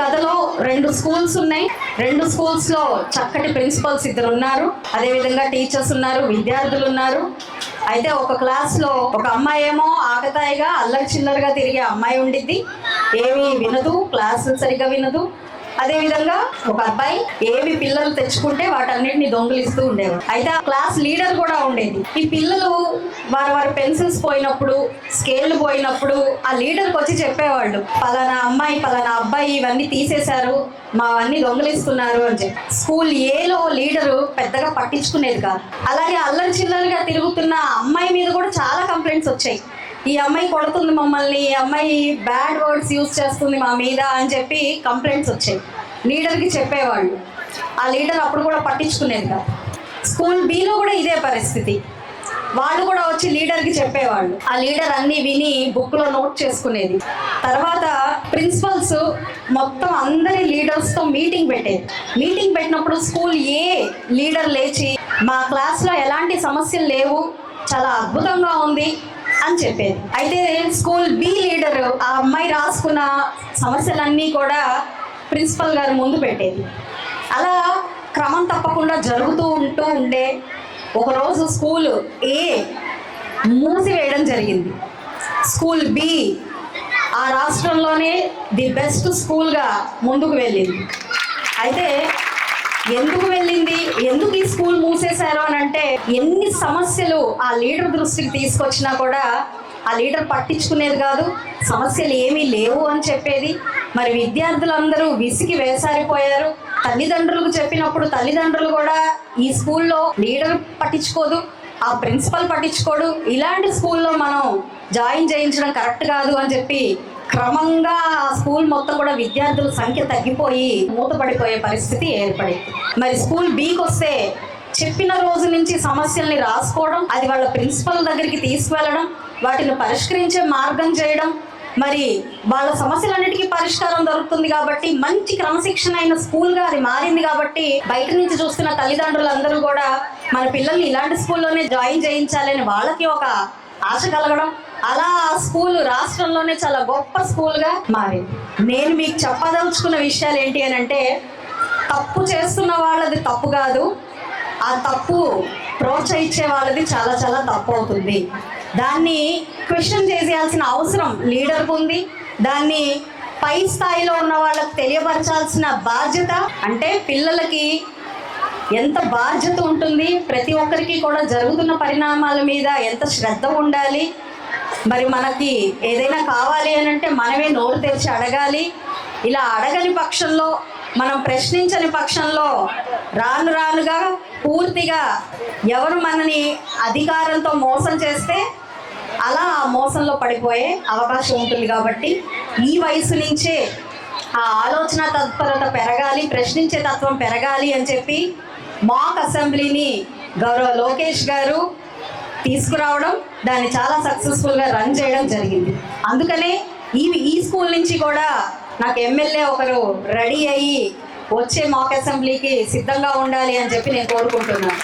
కథలో రెండు స్కూల్స్ ఉన్నాయి. రెండు స్కూల్స్లో చక్కటి ప్రిన్సిపల్స్ ఇద్దరు ఉన్నారు అదేవిధంగా టీచర్స్ ఉన్నారు విద్యార్థులు ఉన్నారు. అయితే ఒక క్లాస్లో ఒక అమ్మాయి ఏమో ఆకతాయిగా అల్లరి చిల్లరగా తిరిగే అమ్మాయి ఉండిద్ది. ఏమీ వినదు క్లాసులు సరిగ్గా వినదు. అదేవిధంగా ఒక అబ్బాయి ఏవి పిల్లలు తెచ్చుకుంటే వాటన్నిటిని దొంగిలిస్తూ ఉండేవాడు. అయితే ఆ క్లాస్ లీడర్ కూడా ఉండేది. ఈ పిల్లలు వారి వారి పెన్సిల్స్ పోయినప్పుడు స్కేల్ పోయినప్పుడు ఆ లీడర్కి వచ్చి చెప్పేవాళ్ళు పలానా అమ్మాయి పలానా అబ్బాయి ఇవన్నీ తీసేశారు మావన్నీ దొంగలిస్తున్నారు అని చెప్పి. స్కూల్ ఏలో లీడరు పెద్దగా పట్టించుకునేది కాదు. అలాగే అల్లరి చిల్లరిగా తిరుగుతున్న అమ్మాయి మీద కూడా చాలా కంప్లైంట్స్ వచ్చాయి. ఈ అమ్మాయి కొడుతుంది మమ్మల్ని ఈ అమ్మాయి బ్యాడ్ వర్డ్స్ యూజ్ చేస్తుంది మా మీద అని చెప్పి కంప్లైంట్స్ వచ్చాయి. లీడర్కి చెప్పేవాళ్ళు. ఆ లీడర్ అప్పుడు కూడా పట్టించుకునేది కాదు. స్కూల్ బీలో కూడా ఇదే పరిస్థితి. వాళ్ళు కూడా వచ్చి లీడర్కి చెప్పేవాళ్ళు. ఆ లీడర్ అన్ని విని బుక్లో నోట్ చేసుకునేది. తర్వాత ప్రిన్సిపల్స్ మొత్తం అందరి లీడర్స్తో మీటింగ్ పెట్టేది. మీటింగ్ పెట్టినప్పుడు స్కూల్ ఏ లీడర్ లేచి మా క్లాస్లో ఎలాంటి సమస్యలు లేవు చాలా అద్భుతంగా ఉంది అని చెప్పేది. అయితే స్కూల్ బి లీడర్ ఆ అమ్మాయి రాసుకున్న సమస్యలన్నీ కూడా ప్రిన్సిపల్ గారు ముందు పెట్టేది. అలా క్రమం తప్పకుండా జరుగుతూ ఉంటూ ఉండే ఒకరోజు స్కూల్ ఏ మూసివేయడం జరిగింది. స్కూల్ బి ఆ రాష్ట్రంలోనే ది బెస్ట్ స్కూల్గా ముందుకు వెళ్ళింది. అయితే ఎందుకు వెళ్ళింది? ఎందుకు ఈ స్కూల్ చేశారు అని అంటే ఎన్ని సమస్యలు ఆ లీడర్ దృష్టికి తీసుకొచ్చినా కూడా ఆ లీడర్ పట్టించుకునేది కాదు సమస్యలు ఏమీ లేవు అని చెప్పేది. మరి విద్యార్థులందరూ విసిగి వేసారిపోయారు. తల్లిదండ్రులకు చెప్పినప్పుడు తల్లిదండ్రులు కూడా ఈ స్కూల్లో లీడర్ పట్టించుకోదు ఆ ప్రిన్సిపల్ పట్టించుకోడు. ఇలాంటి స్కూల్లో మనం జాయిన్ చేయించడం కరెక్ట్ కాదు అని చెప్పి క్రమంగా ఆ స్కూల్ మొత్తం కూడా విద్యార్థుల సంఖ్య తగ్గిపోయి మూతపడిపోయే పరిస్థితి ఏర్పడింది. మరి స్కూల్ బీకి వస్తే చెప్పిన రోజు నుంచి సమస్యల్ని రాసుకోవడం అది వాళ్ళ ప్రిన్సిపల్ దగ్గరికి తీసుకువెళ్ళడం వాటిని పరిష్కరించే మార్గం చేయడం. మరి వాళ్ళ సమస్యలన్నిటికీ పరిష్కారం దొరుకుతుంది కాబట్టి మంచి క్రమశిక్షణ అయిన స్కూల్గా అది మారింది కాబట్టి బయట నుంచి చూస్తున్న తల్లిదండ్రులందరూ కూడా మన పిల్లల్ని ఇలాంటి స్కూల్లోనే జాయిన్ చేయించాలని వాళ్ళకి ఒక ఆశ కలగడం. అలా ఆ స్కూల్ రాష్ట్రంలోనే చాలా గొప్ప స్కూల్గా మారింది. నేను మీకు చెప్పదలుచుకున్న విషయాలు ఏంటి అని అంటే తప్పు చేస్తున్న వాళ్ళది తప్పు కాదు. ఆ తప్పు ప్రోత్సహించే వాళ్ళది చాలా చాలా తప్పు అవుతుంది దాన్ని క్వశ్చన్ చేసేయాల్సిన అవసరం లీడర్కు ఉంది దాన్ని పై స్థాయిలో ఉన్న వాళ్ళకి తెలియపరచాల్సిన బాధ్యత అంటే పిల్లలకి ఎంత బాధ్యత ఉంటుంది ప్రతి ఒక్కరికి కూడా జరుగుతున్న పరిణామాల మీద ఎంత శ్రద్ధ ఉండాలి మరి మనకి ఏదైనా కావాలి అని అంటే మనమే నోరు తెరిచి అడగాలి. ఇలా అడగని పక్షంలో మనం ప్రశ్నించని పక్షంలో రాను రానుగా పూర్తిగా ఎవరు మనని అధికారంతో మోసం చేస్తే అలా ఆ మోసంలో పడిపోయే అవకాశం ఉంటుంది కాబట్టి ఈ వయసు నుంచే ఆ ఆలోచన తత్పరత పెరగాలి ప్రశ్నించే తత్వం పెరగాలి అని చెప్పి మాక్ అసెంబ్లీని గౌరవ లోకేష్ గారు తీసుకురావడం దాన్ని చాలా సక్సెస్ఫుల్గా రన్ చేయడం జరిగింది. అందుకనే ఈ ఈ స్కూల్ నుంచి కూడా నాకు ఎమ్మెల్యే ఒకరు రెడీ అయ్యి వచ్చే మాక్ అసెంబ్లీకి సిద్ధంగా ఉండాలి అని చెప్పి నేను కోరుకుంటున్నాను.